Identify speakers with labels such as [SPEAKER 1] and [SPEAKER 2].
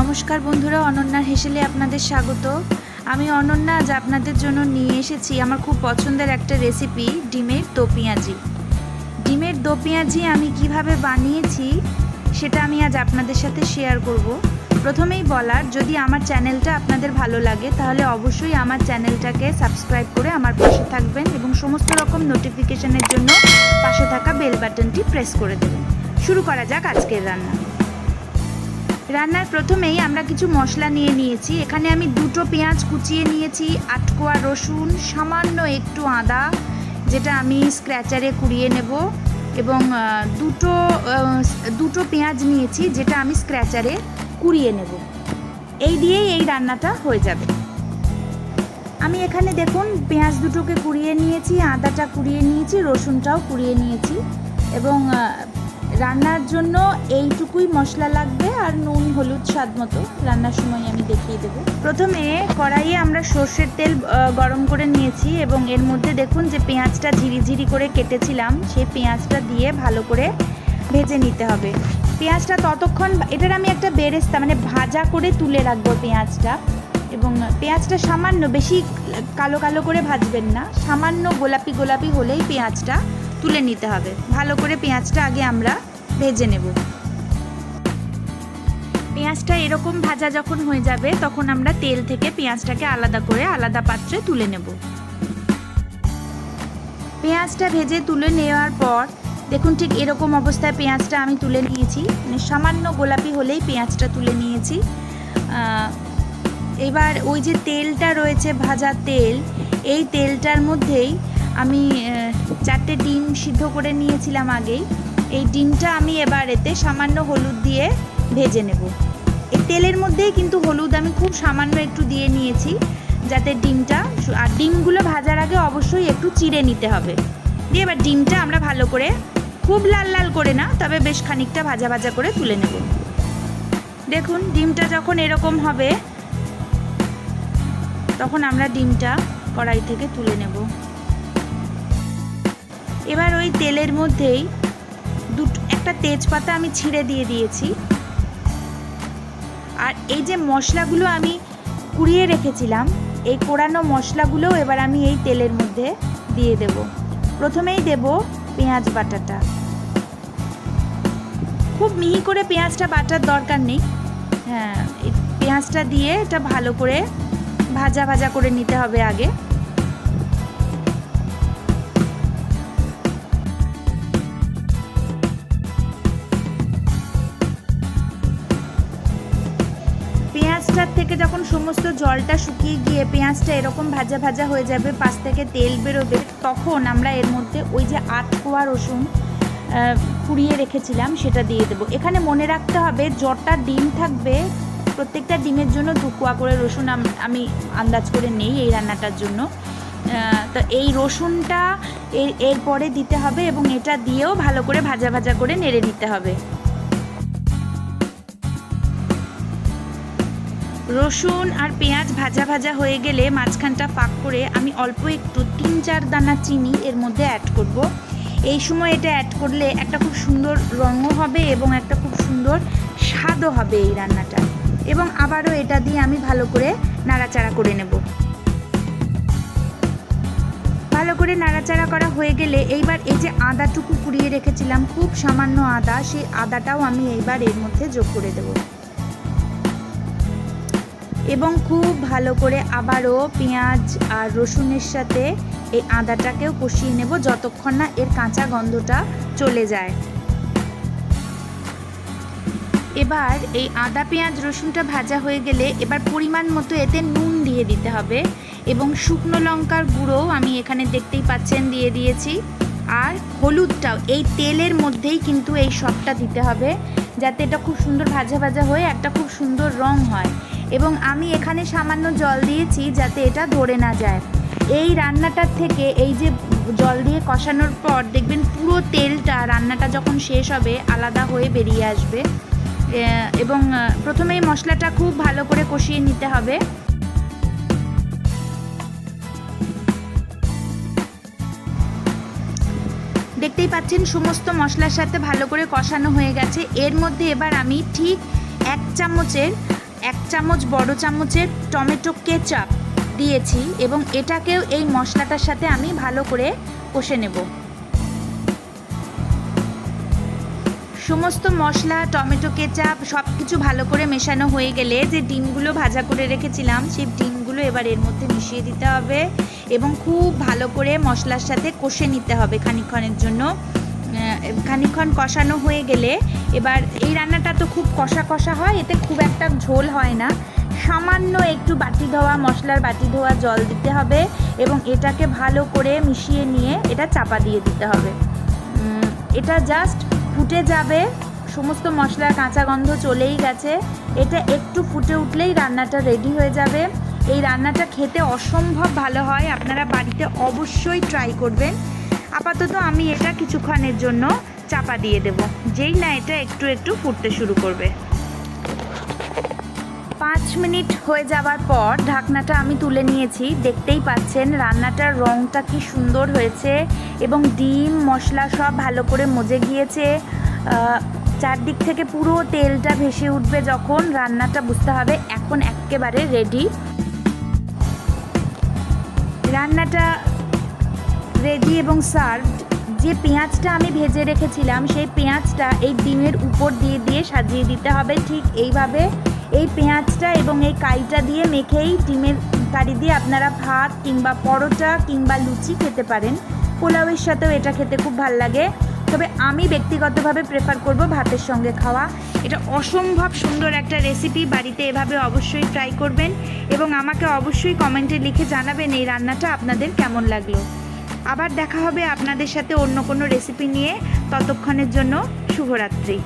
[SPEAKER 1] নমস্কার বন্ধুরা, অনন্যার হেসেলে আপনাদের স্বাগত। আমি অনন্যা, আজ আপনাদের জন্য নিয়ে এসেছি আমার খুব পছন্দের একটা রেসিপি ডিমের দো পেঁয়াজি ডিমের দো পেঁয়াজি আমি কীভাবে বানিয়েছি, সেটা আমি আজ আপনাদের সাথে শেয়ার করব। প্রথমেই বলার, যদি আমার চ্যানেলটা আপনাদের ভালো লাগে, তাহলে অবশ্যই আমার চ্যানেলটাকে সাবস্ক্রাইব করে আমার পাশে থাকবেন এবং সমস্ত রকম নোটিফিকেশনের জন্য পাশে থাকা বেল বাটনটি প্রেস করে দেবেন। শুরু করা যাক আজকের রান্না। রান্নার প্রথমেই আমরা কিছু মশলা নিয়ে নিয়েছি। এখানে আমি দুটো পেঁয়াজ কুচিয়ে নিয়েছি, আটকোয়া রসুন, সামান্য একটু আদা, যেটা আমি স্ক্র্যাচারে কুড়িয়ে নেব এবং দুটো দুটো পেঁয়াজ নিয়েছি, যেটা আমি স্ক্র্যাচারে কুড়িয়ে নেব। এই দিয়েই এই রান্নাটা হয়ে যাবে। আমি এখানে দেখুন, পেঁয়াজ দুটোকে কুড়িয়ে নিয়েছি, আদাটা কুড়িয়ে নিয়েছি, রসুনটাও কুড়িয়ে নিয়েছি এবং রান্নার জন্য এইটুকুই মশলা লাগবে আর নুন, হলুদ, স্বাদ মতো। রান্নার সময় আমি দেখিয়ে দেবো। প্রথমে কড়াইয়ে আমরা সর্ষের তেল গরম করে নিয়েছি এবং এর মধ্যে দেখুন যে পেঁয়াজটা ঝিরিঝিরি করে কেটেছিলাম, সেই পেঁয়াজটা দিয়ে ভালো করে ভেজে নিতে হবে। পেঁয়াজটা ততক্ষণ, এটার আমি একটা বেরেস্তা মানে ভাজা করে তুলে রাখব পেঁয়াজটা। এবং পেঁয়াজটা সামান্য, বেশি কালো কালো করে ভাজবেন না, সামান্য গোলাপি গোলাপি হলেই পেঁয়াজটা তুলে নিতে হবে। ভালো করে পেঁয়াজটা আগে আমরা ভেজে নেব। পেঁয়াজটা এরকম ভাজা যখন হয়ে যাবে, তখন আমরা তেল থেকে পেঁয়াজটাকে আলাদা করে আলাদা পাত্রে তুলে নেব। পেঁয়াজটা ভেজে তুলে নেওয়ার পর, দেখুন ঠিক এরকম অবস্থায় পেঁয়াজটা আমি তুলে নিয়েছি। মানে সামান্য গোলাপি হলেই পেঁয়াজটা তুলে নিয়েছি। এবার ওই যে তেলটা রয়েছে, ভাজা তেল, এই তেলটার মধ্যেই আমি চারটে ডিম সিদ্ধ করে নিয়েছিলাম আগেই। এই ডিমটা আমি এবার এতে সামান্য হলুদ দিয়ে ভেজে নেব। এই তেলের মধ্যেই কিন্তু হলুদ আমি খুব সামান্য একটু দিয়ে নিয়েছি, যাতে ডিমটা, আর ডিমগুলো ভাজার আগে অবশ্যই একটু চিড়ে নিতে হবে। দিয়ে এবার ডিমটা আমরা ভালো করে, খুব লাল লাল করে না, তবে বেশ খানিকটা ভাজা ভাজা করে তুলে নেব। দেখুন, ডিমটা যখন এরকম হবে, তখন আমরা ডিমটা কড়াই থেকে তুলে নেব। এবার ওই তেলের মধ্যেই দুটো, একটা তেজপাতা আমি ছিঁড়ে দিয়ে দিয়েছি। আর এই যে মশলাগুলো আমি কুড়িয়ে রেখেছিলাম, এই কোরানো মশলাগুলোও এবার আমি এই তেলের মধ্যে দিয়ে দেব। প্রথমেই দেব পেঁয়াজ বাটাটা। খুব মিহি করে পেঁয়াজটা বাটার দরকার নেই। হ্যাঁ পেঁয়াজটা দিয়ে এটা ভালো করে ভাজা ভাজা করে নিতে হবে আগে। পেঁয়াজটার থেকে যখন সমস্ত জলটা শুকিয়ে গিয়ে পেঁয়াজটা এরকম ভাজা ভাজা হয়ে যাবে, পাশ থেকে তেল বেরোবে, তখন আমরা এর মধ্যে ওই যে আট কোয়া রসুন পুড়িয়ে রেখেছিলাম, সেটা দিয়ে দেবো। এখানে মনে রাখতে হবে, যটা ডিম থাকবে, প্রত্যেকটা ডিমের জন্য দু কোয়া করে রসুন আমি আন্দাজ করে নেই এই রান্নাটার জন্য। তো এই রসুনটা এর, এরপরে দিতে হবে এবং এটা দিয়েও ভালো করে ভাজা ভাজা করে নেড়ে নিতে হবে। রসুন আর পেঁয়াজ ভাজা ভাজা হয়ে গেলে মাঝখানটা পাক করে আমি অল্প একটু তিন চার দানা চিনি এর মধ্যে অ্যাড করব। এই সময় এটা অ্যাড করলে একটা খুব সুন্দর রঙও হবে এবং একটা খুব সুন্দর স্বাদও হবে এই রান্নাটা এবং আবারও এটা দিয়ে আমি ভালো করে নাড়াচাড়া করে নেব। ভালো করে নাড়াচাড়া করা হয়ে গেলে এইবার এই যে আদাটুকু কুড়িয়ে রেখেছিলাম, খুব সামান্য আদা, সেই আদাটাও আমি এইবার এর মধ্যে যোগ করে দেবো। এবং খুব ভালো করে আবারও পেঁয়াজ আর রসুনের সাথে এই আদাটাকেও কষিয়ে নেব যতক্ষণ না এর কাঁচা গন্ধটা চলে যায়। এবার এই আদা, পেঁয়াজ, রসুনটা ভাজা হয়ে গেলে এবার পরিমাণ মতো এতে নুন দিয়ে দিতে হবে এবং শুকনো লঙ্কার গুঁড়োও আমি এখানে দেখতেই পাচ্ছেন দিয়ে দিয়েছি। আর হলুদটাও, এই তেলের মধ্যেই কিন্তু এই সবটা দিতে হবে যাতে এটা খুব সুন্দর ভাজা ভাজা হয়ে একটা খুব সুন্দর রং হয়। এবং আমি এখানে সামান্য জল দিয়েছি যাতে এটা ধরে না যায়। এই রান্নাটার থেকে এই যে জল দিয়ে কষানোর পর দেখবেন পুরো তেলটা রান্নাটা যখন শেষ হবে আলাদা হয়ে বেরিয়ে আসবে। এবং আহ, প্রথমেই মশলাটা খুব ভালো করে কষিয়ে নিতে হবে। দেখতেই পাচ্ছেন সমস্ত মশলার সাথে ভালো করে কষানো হয়ে গেছে। এর মধ্যে এবার আমি ঠিক এক চামচের এক চামচ বড় চামচের টমেটো কেচাপ দিয়েছি এবং এটাকেও এই মশলাটার সাথে আমি ভালো করে কষে নেব। সমস্ত মশলা, টমেটো কেচাপ সব কিছু ভালো করে মেশানো হয়ে গেলে যে ডিমগুলো ভাজা করে রেখেছিলাম, সেই ডিমগুলো এবার এর মধ্যে মিশিয়ে দিতে হবে এবং খুব ভালো করে মশলার সাথে কষে নিতে হবে খানিকক্ষণের জন্য। খানিকক্ষণ কষানো হয়ে গেলে এবার এই রান্নাটা তো খুব কষা কষা হয়, এতে খুব একটা ঝোল হয় না। সামান্য একটু বাটি ধোয়া, মশলার বাটি ধোয়া জল দিতে হবে এবং এটাকে ভালো করে মিশিয়ে নিয়ে এটা চাপা দিয়ে দিতে হবে। এটা জাস্ট ফুটে যাবে, সমস্ত মশলার কাঁচা গন্ধ চলেই গেছে। এটা একটু ফুটে উঠলেই রান্নাটা রেডি হয়ে যাবে। এই রান্নাটা খেতে অসম্ভব ভালো হয়, আপনারা বাড়িতে অবশ্যই ট্রাই করবেন। আপাতত আমি এটা কিছুক্ষণের জন্য চাপা দিয়ে দেব। যেই না এটা একটু একটু ফুটতে শুরু করবে। পাঁচ মিনিট হয়ে যাওয়ার পর ঢাকনাটা আমি তুলে নিয়েছি। দেখতেই পাচ্ছেন, রান্নাটার রঙটা কি সুন্দর হয়েছে এবং ডিম, মশলা সব ভালো করে মজে গিয়েছে। চারদিক থেকে পুরো তেলটা ভেসে উঠবে যখন রান্নাটা বুঝতে হবে, এখন একেবারে রেডি রান্নাটা রেডি এবং সার্ভ, যে পেঁয়াজটা আমি ভেজে রেখেছিলাম, সেই পেঁয়াজটা এই ডিমের উপর দিয়ে দিয়ে সাজিয়ে দিতে হবে। ঠিক এইভাবে এই পেঁয়াজটা এবং এই কাইটা দিয়ে মেখেই ডিমের কারি দিয়ে আপনারা ভাত কিংবা পরোটা কিংবা লুচি খেতে পারেন। পোলাওয়ের সাথেও এটা খেতে খুব ভালো লাগে। তবে আমি ব্যক্তিগতভাবে প্রেফার করব ভাতের সঙ্গে খাওয়া। এটা অসম্ভব সুন্দর একটা রেসিপি বাড়িতে এভাবে অবশ্যই ট্রাই করবেন এবং আমাকে অবশ্যই কমেন্টে লিখে জানাবেন এই রান্নাটা আপনাদের কেমন লাগল। আবার দেখা হবে আপনাদের সাথে অন্য কোনো রেসিপি নিয়ে। ততক্ষণের জন্য শুভরাত্রি।